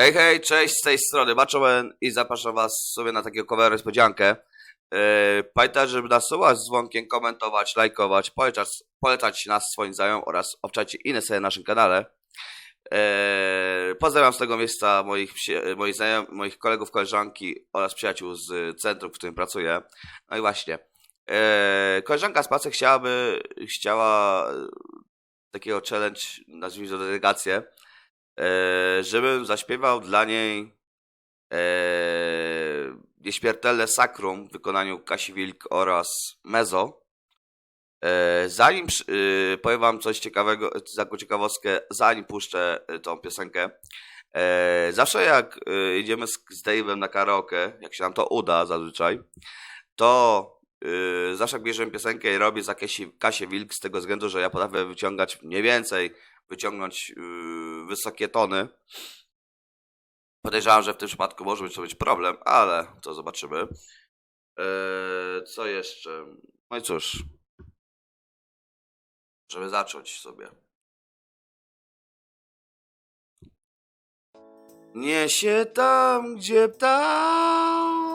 Hej, hej, cześć, z tej strony Baczowen i zapraszam was sobie na taką cover niespodziankę. Yy, pamiętajcie, żeby nas z dzwonkiem, komentować, lajkować, polecać, polecać nas swoim znajomym oraz obczajcie inne sobie na naszym kanale. Yy, pozdrawiam z tego miejsca moich, moich, znajom, moich kolegów, koleżanki oraz przyjaciół z centrum, w którym pracuję. No i właśnie. Yy, koleżanka z pracy chciałaby, chciała takiego challenge, nazwijmy to delegację, e, żebym zaśpiewał dla niej e, nieśmiertelne sakrum w wykonaniu Kasi Wilk oraz Mezo. E, zanim e, powiem wam coś ciekawego, taką ciekawostkę, zanim puszczę e, tą piosenkę, e, zawsze jak e, idziemy z, z Dave'em na karaoke, jak się nam to uda zazwyczaj, to e, zawsze bierzemy piosenkę i robię za Kasi, Kasię Wilk z tego względu, że ja potrafię wyciągać mniej więcej wyciągnąć yy, wysokie tony. Podejrzewam, że w tym przypadku może być to być problem, ale to zobaczymy. Eee, co jeszcze? No i cóż. Żeby zacząć sobie. Niesie tam, gdzie ptak,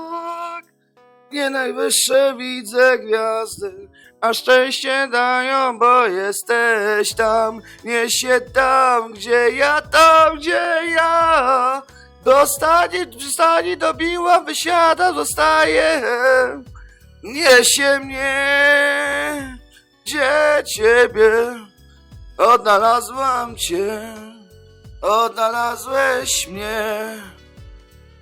nie najwyższe widzę gwiazdy, a szczęście dają, bo jesteś tam. Niesie tam, gdzie ja, tam, gdzie ja. Dostanie, przystanie, dobiła, wysiada, zostaje. Niesie mnie, gdzie ciebie. Odnalazłam cię, odnalazłeś mnie.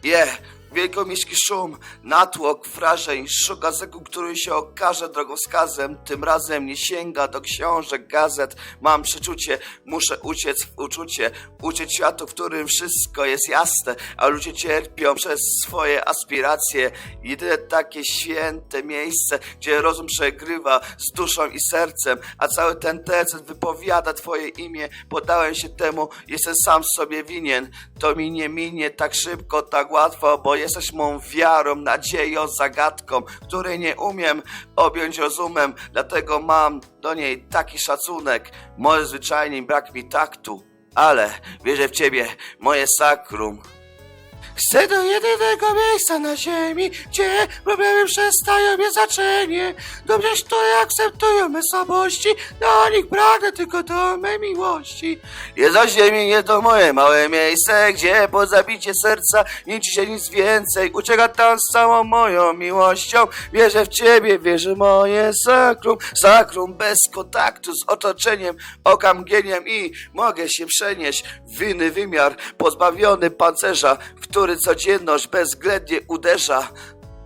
Je, wielkomiejski szum, natłok wrażeń, szuka zeku, który się okaże drogowskazem. Tym razem nie sięga do książek, gazet. Mam przeczucie, muszę uciec w uczucie, uciec światu, w którym wszystko jest jasne, a ludzie cierpią przez swoje aspiracje. Jedyne takie święte miejsce, gdzie rozum przegrywa z duszą i sercem, a cały ten tercet wypowiada twoje imię. Podałem się temu, jestem sam sobie winien. To mi nie minie tak szybko, tak łatwo, bo jesteś mą wiarą, nadzieją, zagadką, której nie umiem objąć rozumem, dlatego mam do niej taki szacunek. Może zwyczajnie brak mi taktu, ale wierzę w ciebie, moje sakrum. Chcę do jedynego miejsca na ziemi, gdzie problemy przestają je zaczenie. Dobrze, które akceptują me słabości, do nich pragnę tylko do mej miłości. Na ziemi nie to moje małe miejsce, gdzie po zabicie serca nic się nic więcej. Ucieka tam z całą moją miłością. Wierzę w ciebie, wierzę moje sakrum, sakrum bez kontaktu z otoczeniem, oka mgnieniem i mogę się przenieść w inny wymiar, pozbawiony pancerza, w który codzienność bezwzględnie uderza.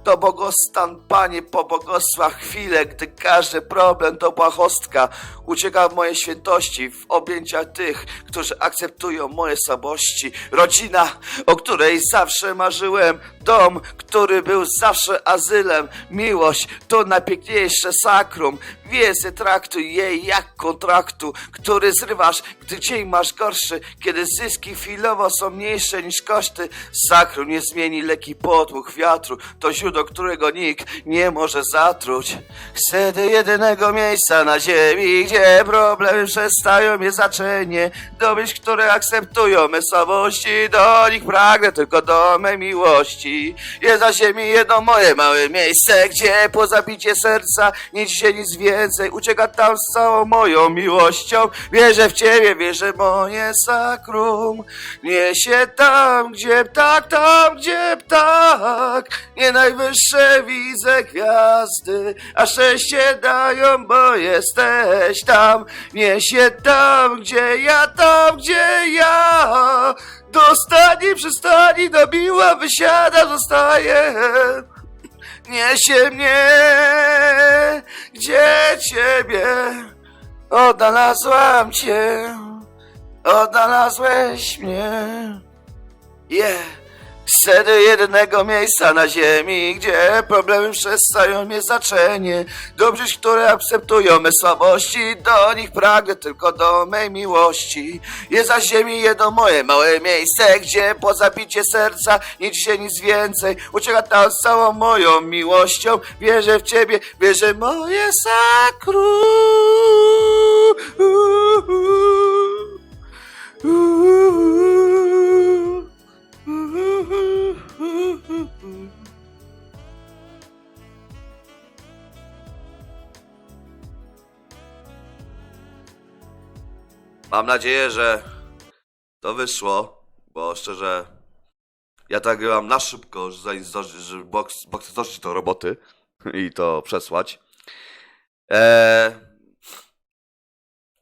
To błogostan, Panie, pobłogosław chwilę, gdy każdy problem to błahostka. Ucieka w mojej świętości, w objęciach tych, którzy akceptują moje słabości. Rodzina, o której zawsze marzyłem. Dom, który był zawsze azylem. Miłość to najpiękniejsze sakrum. Więcej traktuj jej jak kontraktu, który zrywasz, gdy dzień masz gorszy, kiedy zyski chwilowo są mniejsze niż koszty. Sakrum nie zmieni leki potłuch wiatru, to źródło, którego nikt nie może zatruć. Chcę jedynego miejsca na ziemi, gdzie problemy przestają je zaczenie. Do myśl, które akceptują me słabości, do nich pragnę tylko do mej miłości. Jest na ziemi jedno moje małe miejsce, gdzie po zabicie serca nic się nic więcej. Ucieka tam z całą moją miłością. Wierzę w ciebie, wierzę moje sakrum. Niesie tam, gdzie ptak, tam, gdzie ptak. Nie najwyższe widzę gwiazdy, a szczęście dają, bo jesteś tam. Niesie tam, gdzie ja, tam, gdzie ja. Dostanie, przystani, dobiła, wysiada, zostaje. Niesie mnie, gdzie ciebie odnalazłam cię, odnalazłeś mnie. Yeah. Do jednego miejsca na ziemi, gdzie problemy przestają mnie znaczenie. Dobrze, które akceptują me słabości, do nich pragnę tylko do mej miłości. Jest na ziemi jedno moje małe miejsce, gdzie po zabicie serca nic się nic więcej. Ucieka tam z całą moją miłością. Wierzę w ciebie, wierzę moje sakrum. Mam nadzieję, że to wyszło, bo szczerze, ja tak grałam na szybko, zanim zdąży, box, box zdąży do roboty i to przesłać. Eee,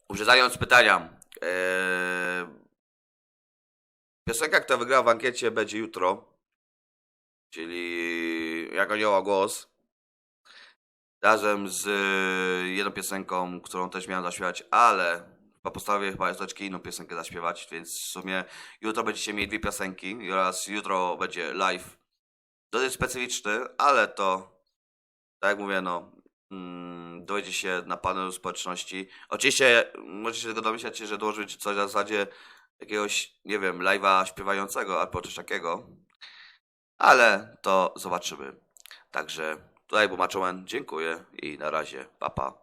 uprzedzając pytania, eee, piosenka, która wygrała w ankiecie będzie jutro, czyli Jak Anioła Głos, razem z y, jedną piosenką, którą też miałem zaśpiewać, ale po postanowię chyba troszeczkę inną piosenkę zaśpiewać, więc w sumie jutro będziecie mieli dwie piosenki oraz jutro będzie live. Dosyć specyficzny, ale to, tak jak mówię, no, mm, dojdzie się na panelu społeczności. Oczywiście możecie się tego domyślać, że dołożyć coś na zasadzie jakiegoś, nie wiem, live'a śpiewającego albo coś takiego, ale to zobaczymy. Także tutaj był Maczomen, dziękuję i na razie, papa. Pa.